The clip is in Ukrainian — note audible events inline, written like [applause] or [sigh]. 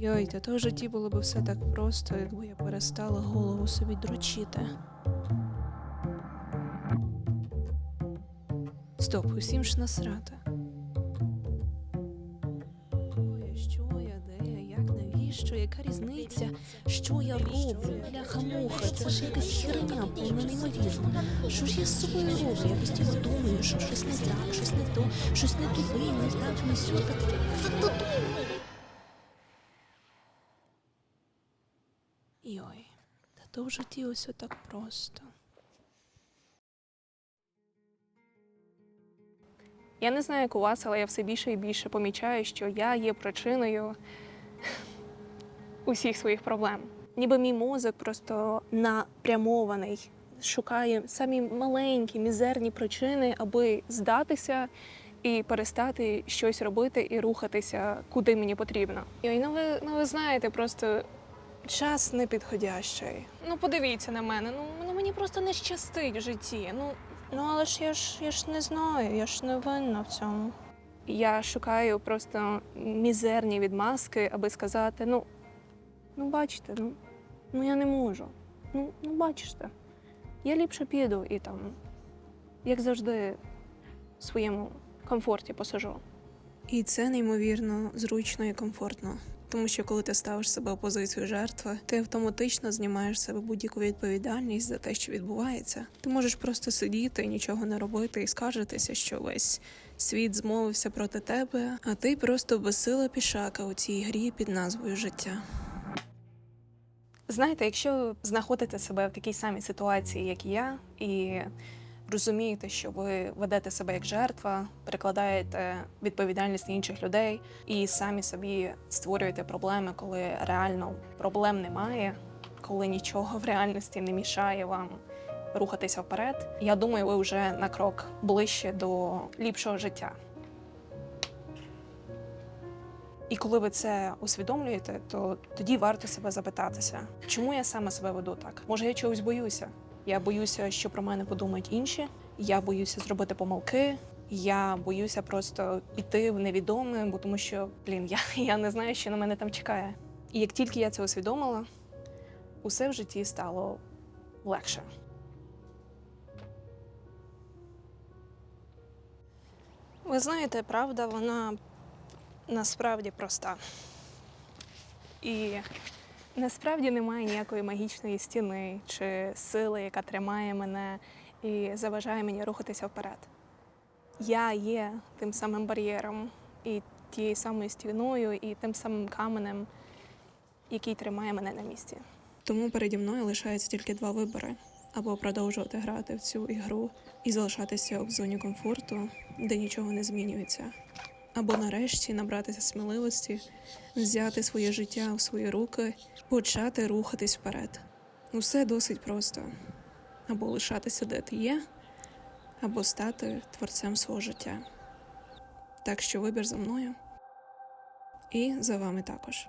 Йой, та то в житті було б все так просто, якби я перестала голову собі дрочити. Стоп, усім ж насрати. Що я, де як, навіщо, яка різниця? Що я роблю? Бляха-муха, це ж якась херня, повна неймовірна. Що ж я з собою роблю? Я постійно думаю, що щось не так, щось не то, щось не туди, не так, не сюди. Йой, та то в житті ось так просто. Я не знаю, як у вас, але я все більше і більше помічаю, що я є причиною усіх своїх проблем. Ніби мій мозок просто напрямований, шукає самі маленькі, мізерні причини, аби здатися і перестати щось робити і рухатися, куди мені потрібно. І ну ви, ну ви знаєте, просто час непідходящий. Ну подивіться на мене. Ну, ну мені просто не щастить в житті. Ну Ну, але ж я ж я ж не знаю, я ж не винна в цьому. Я шукаю просто мізерні відмазки, аби сказати: ну, ну бачите, ну, ну я не можу. Ну, ну бачите, я ліпше піду і там, як завжди, в своєму комфорті посажу. І це неймовірно зручно і комфортно. Тому що коли ти ставиш себе у позицію жертви, ти автоматично знімаєш себе будь-яку відповідальність за те, що відбувається. Ти можеш просто сидіти, нічого не робити і скаржитися, що весь світ змовився проти тебе, а ти просто безсила пішака у цій грі під назвою життя. Знаєте, якщо ви знаходите себе в такій самій ситуації, як я, і розумієте, що ви ведете себе як жертва, перекладаєте відповідальність на інших людей і самі собі створюєте проблеми, коли реально проблем немає, коли нічого в реальності не мішає вам рухатися вперед. Я думаю, ви вже на крок ближче до ліпшого життя. І коли ви це усвідомлюєте, то тоді варто себе запитатися, чому я саме себе веду так? Може, я чогось боюся? Я боюся, що про мене подумають інші. Я боюся зробити помилки. Я боюся просто піти в невідоме, бо тому що, блін, я, [laughs] я не знаю, що на мене там чекає. І як тільки я це усвідомила, усе в житті стало легше. Ви знаєте, правда, вона насправді проста. І насправді немає ніякої магічної стіни чи сили, яка тримає мене і заважає мені рухатися вперед. Я є тим самим бар'єром і тією самою стіною, і тим самим каменем, який тримає мене на місці. Тому переді мною лишається тільки два вибори: або продовжувати грати в цю ігру і залишатися в зоні комфорту, де нічого не змінюється, або нарешті набратися сміливості, взяти своє життя у свої руки, почати рухатись вперед. Усе досить просто: або лишатися де ти є, або стати творцем свого життя. Так що вибір за мною і за вами також.